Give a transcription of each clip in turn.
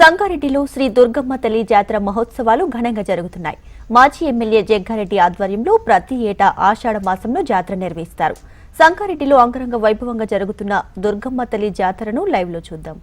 సంగారెడ్డిలో శ్రీ దుర్గమ్మ తల్లి జాతర మహోత్సవాలు ఘనంగా జరుగుతున్నాయి. మాజీ ఎమ్మెల్యే జగ్గారెడ్డి ఆధ్వర్యంలో ప్రతి ఏటా ఆషాఢ మాసంలో జాతర నిర్వహిస్తారు. సంగారెడ్డిలో అంగరంగ వైభవంగా జరుగుతున్న దుర్గమ్మ తల్లి జాతరను లైవ్లో చూద్దాం.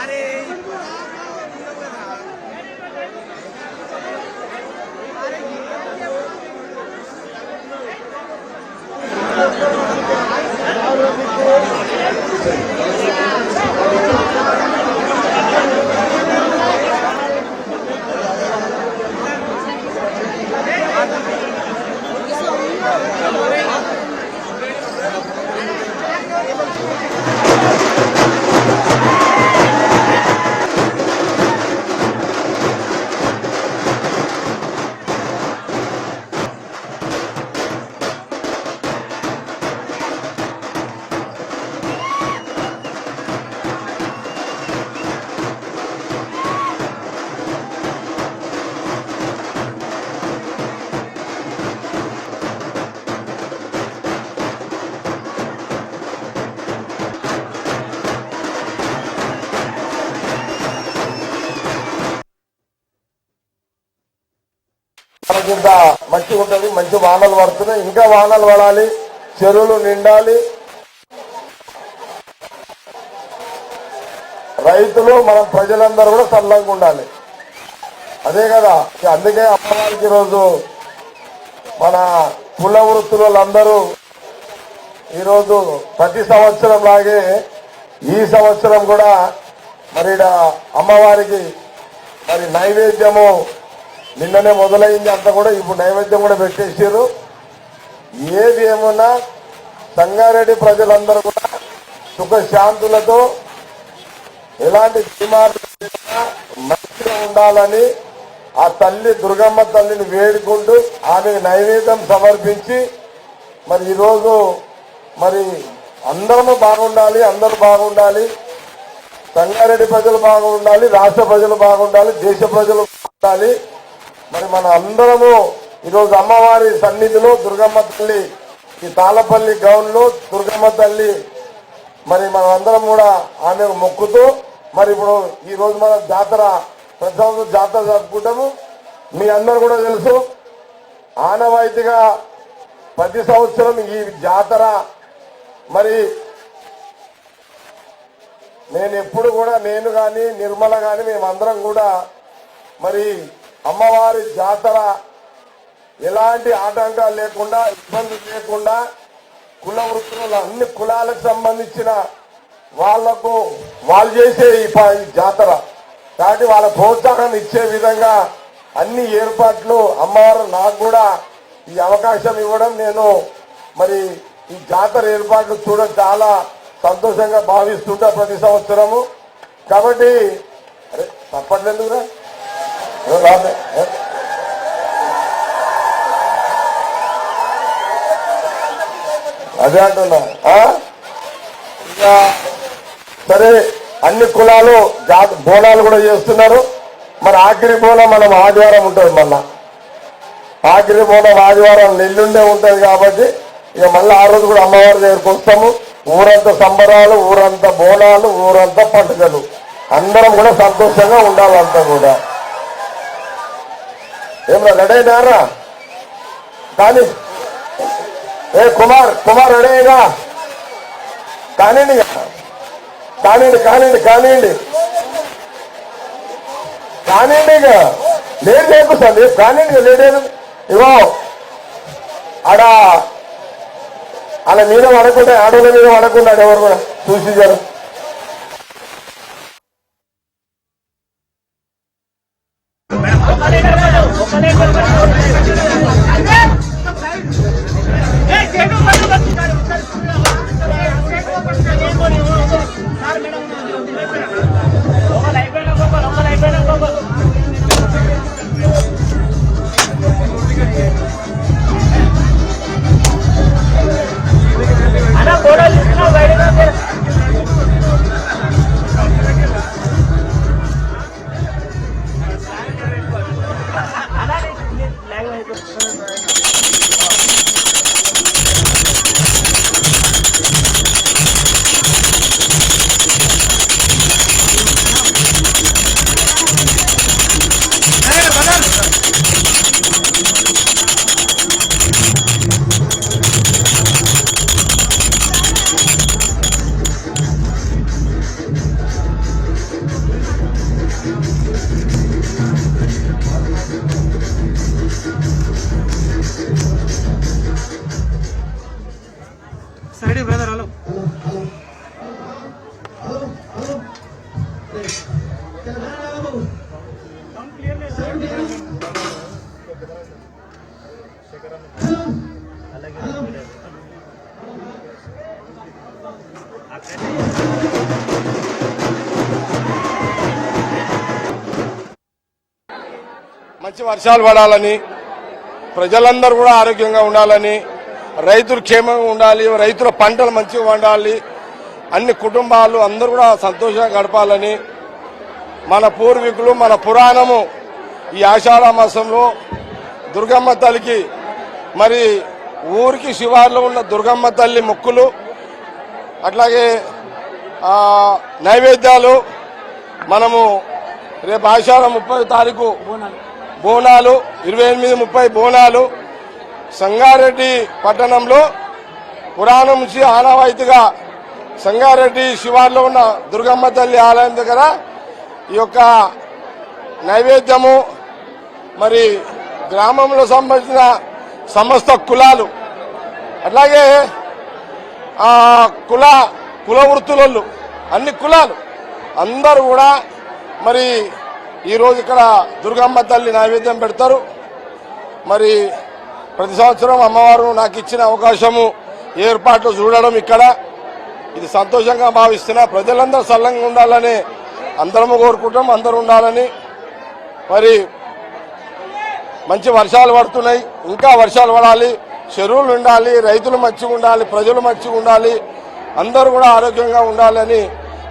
అరే కింద మంచిగా ఉంటుంది మంచి వానలు పడుతున్నాయి. ఇంకా వానలు పడాలి చెరువులు నిండాలి. రైతులు మనం ప్రజలందరూ కూడా సల్లంగా ఉండాలి. అదే కదా అందుకే అమ్మవారికి ఈరోజు మన కుల వృత్తుల అందరూ ఈరోజు ప్రతి సంవత్సరం లాగే ఈ సంవత్సరం కూడా మరి అమ్మవారికి మరి నైవేద్యము నిన్ననే మొదలైంది అంతా కూడా ఇప్పుడు నైవేద్యం కూడా పెట్టేసారు ఏది ఏమన్నా సంగారెడ్డి ప్రజలందరూ కూడా సుఖశాంతులతో ఎలాంటి మంచిగా ఉండాలని ఆ తల్లి దుర్గమ్మ తల్లిని వేడుకుంటూ ఆమె నైవేద్యం సమర్పించి మరి ఈరోజు మరి అందరము బాగుండాలి అందరూ బాగుండాలి సంగారెడ్డి ప్రజలు బాగుండాలి రాష్ట్ర ప్రజలు బాగుండాలి దేశ ప్రజలు బాగుండాలి. మరి మన అందరము ఈరోజు అమ్మవారి సన్నిధిలో దుర్గమ్మ తల్లి ఈ తాళపల్లి గౌన్లో దుర్గమ్మ తల్లి మరి మనం అందరం కూడా ఆమె మొక్కుతూ మరి ఇప్పుడు ఈ రోజు మన జాతర ప్రతి సంవత్సరం జాతర జరుపుకుంటాము. మీ అందరు కూడా తెలుసు ఆనవాయితీగా ప్రతి సంవత్సరం ఈ జాతర మరి నేను ఎప్పుడు కూడా నేను కానీ నిర్మల కానీ మేమందరం కూడా మరి అమ్మవారి జాతర ఎలాంటి ఆటంకాలు లేకుండా ఇబ్బంది లేకుండా కుల వృత్తులు అన్ని కులాలకు సంబంధించిన వాళ్ళకు వాళ్ళు చేసే ఈ జాతర. కాబట్టి వాళ్ళ ప్రోత్సాహం ఇచ్చే విధంగా అన్ని ఏర్పాట్లు అమ్మవారు నాకు కూడా ఈ అవకాశం ఇవ్వడం నేను మరి ఈ జాతర ఏర్పాట్లు చూడడం చాలా సంతోషంగా భావిస్తుంటా ప్రతి సంవత్సరము. కాబట్టి అరే తప్పట్లేదురా అదే అంటున్నా ఆ? ఇంకా సరే అన్ని కులాలు జాతి బోనాలు కూడా చేస్తున్నారు. మరి ఆఖరి బోనం మనం ఆదివారం ఉంటుంది మళ్ళా. ఆఖరి బోనం ఆదివారం నెల్లుండే ఉంటుంది కాబట్టి ఇక మళ్ళీ ఆ రోజు కూడా అమ్మవారి దగ్గరకు వస్తాము. ఊరంతా సంబరాలు ఊరంతా బోనాలు ఊరంతా పండుగలు. అందరం కూడా సంతోషంగా ఉండాలంతా కూడా. ఏమ్రా రెడీ అయినారా కానీ ఏ కుమార్ కుమార్ రెడీ అయినా కానివ్వండి కానివ్వండి కానివ్వండి కానివ్వండి కానివ్వండి ఇక. లేట్ చేయకుండా కానివ్వండి ఇక లేట్ అయ్యింది ఇగో ఆడ అలా మీద పడకుండా ఆడోళ్ళ మీద పడకుండా ఎవరు కూడా చూసి జరుగుతుంది మంచి వర్షాలు పడాలని ప్రజలందరూ కూడా ఆరోగ్యంగా ఉండాలని రైతులు క్షేమంగా ఉండాలి రైతుల పంటలు మంచిగా వండాలి అన్ని కుటుంబాలు అందరూ కూడా సంతోషంగా గడపాలని మన పూర్వీకులు మన పురాణము ఈ ఆషాఢ మాసంలో దుర్గమ్మ తల్లికి మరి ఊరికి శివార్లో ఉన్న దుర్గమ్మ తల్లి మొక్కులు అట్లాగే నైవేద్యాలు మనము రేపు ఆషాఢ ముప్పై తారీఖు బోనాలు ఇరవై ఎనిమిది ముప్పై బోనాలు. సంగారెడ్డి పట్టణంలో పురాణం నుంచి ఆనవాయితీగా సంగారెడ్డి శివార్లో ఉన్న దుర్గమ్మ తల్లి ఆలయం దగ్గర ఈ యొక్క నైవేద్యము మరి గ్రామంలో సంబంధించిన సమస్త కులాలు అట్లాగే ఆ కుల కుల వృత్తులలో అన్ని కులాలు అందరూ కూడా మరి ఈరోజు ఇక్కడ దుర్గమ్మ తల్లి నైవేద్యం పెడతారు. మరి ప్రతి సంవత్సరం అమ్మవారు నాకు ఇచ్చిన అవకాశము ఏర్పాట్లు చూడడం ఇక్కడ. ఇది సంతోషంగా భావిస్తున్నా ప్రజలందరూ సల్లంగా ఉండాలని అందరము కోరుకుంటాం అందరూ ఉండాలని. మరి మంచి వర్షాలు పడుతున్నాయి ఇంకా వర్షాలు పడాలి. చెరువులు ఉండాలి రైతులు మంచిగా ఉండాలి ప్రజలు మంచిగా ఉండాలి. అందరూ కూడా ఆరోగ్యంగా ఉండాలని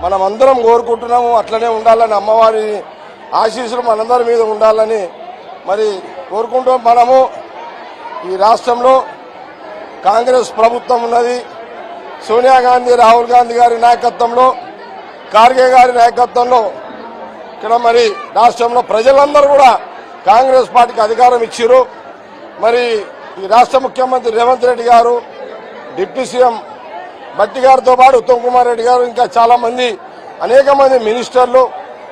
మనం అందరం కోరుకుంటున్నాము. అట్లనే ఉండాలని అమ్మవారిని ఆశీస్సులు మనందరి మీద ఉండాలని మరి కోరుకుంటూ మనము ఈ రాష్ట్రంలో కాంగ్రెస్ ప్రభుత్వం ఉన్నది. సోనియా గాంధీ రాహుల్ గాంధీ గారి నాయకత్వంలో ఖార్గే గారి నాయకత్వంలో ఇక్కడ మరి రాష్ట్రంలో ప్రజలందరూ కూడా కాంగ్రెస్ పార్టీకి అధికారం ఇచ్చారు మరి ఈ రాష్ట్ర ముఖ్యమంత్రి రేవంత్ రెడ్డి గారు డిప్యూటీ సీఎం భట్టి గారితో పాటు ఉత్తమ్ కుమార్ రెడ్డి గారు ఇంకా చాలా మంది అనేక మంది మినిస్టర్లు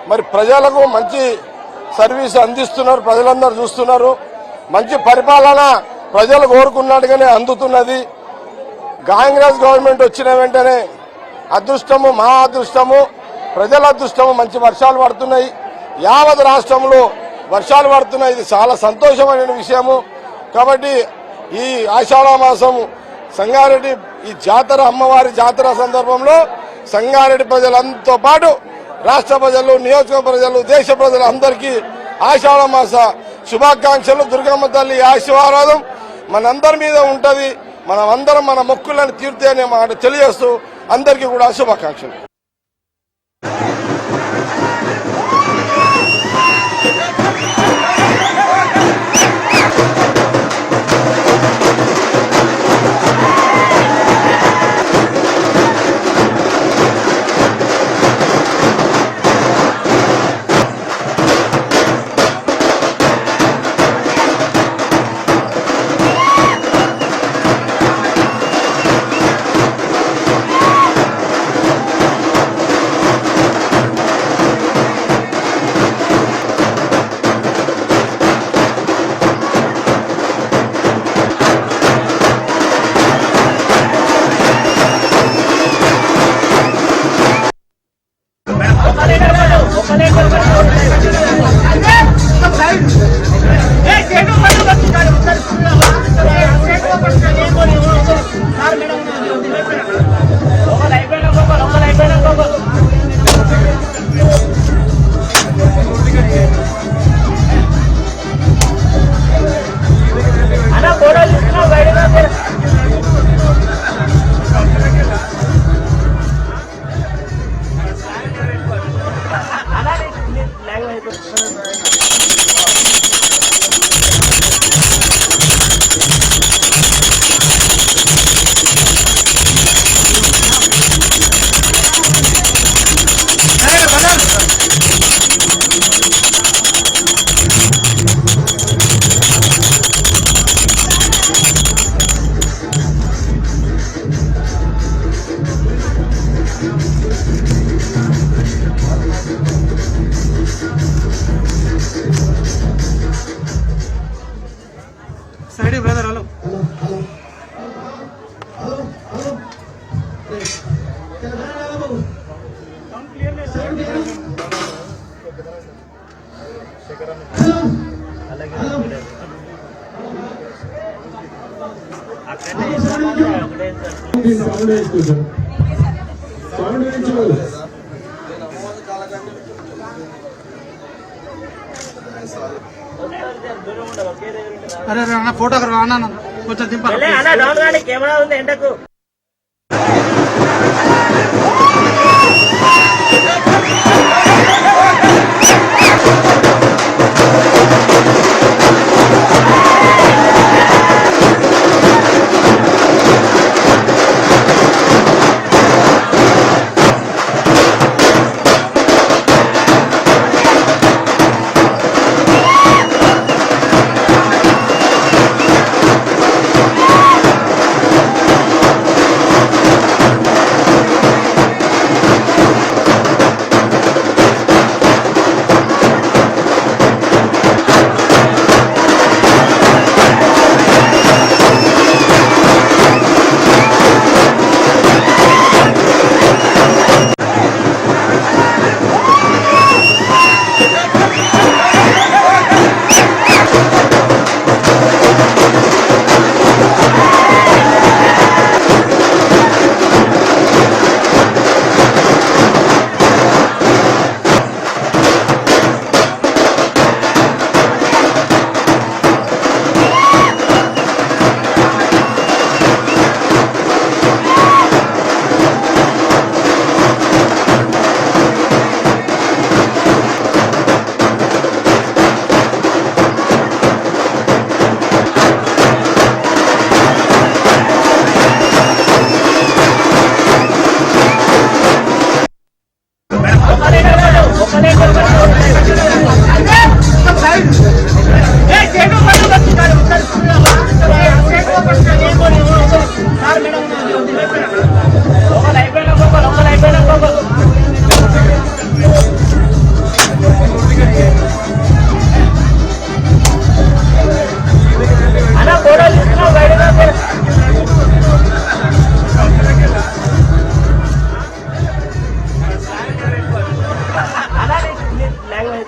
మరి ప్రజలకు మంచి సర్వీస్ అందిస్తున్నారు ప్రజలందరూ చూస్తున్నారు. మంచి పరిపాలన ప్రజలు కోరుకున్నట్టుగానే అందుతున్నది. కాంగ్రెస్ గవర్నమెంట్ వచ్చిన వెంటనే అదృష్టము మా అదృష్టము ప్రజల అదృష్టము మంచి వర్షాలు పడుతున్నాయి. యావత్ రాష్ట్రంలో వర్షాలు పడుతున్నాయి. ఇది చాలా సంతోషమైన విషయము. కాబట్టి ఈ ఆషాఢ మాసం సంగారెడ్డి ఈ జాతర అమ్మవారి జాతర సందర్భంలో సంగారెడ్డి ప్రజలంతో పాటు రాష్ట్ర ప్రజలు నియోజక ప్రజలు దేశ ప్రజలు అందరికీ ఆషాఢ మాస శుభాకాంక్షలు. దుర్గమ్మ తల్లి ఆశీర్వాదం మనందరి మీద ఉంటది. మనం అందరం మన మొక్కులను తీర్తే అనే మాట తెలియజేస్తూ అందరికీ కూడా శుభాకాంక్షలు. అరే అరే అన్న ఫోటోగ్రాఫర్ అన్న కొంచెం దింపాలి అన్న డౌన్ కానీ కెమెరా ఉంది ఎండకు.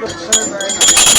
যায় না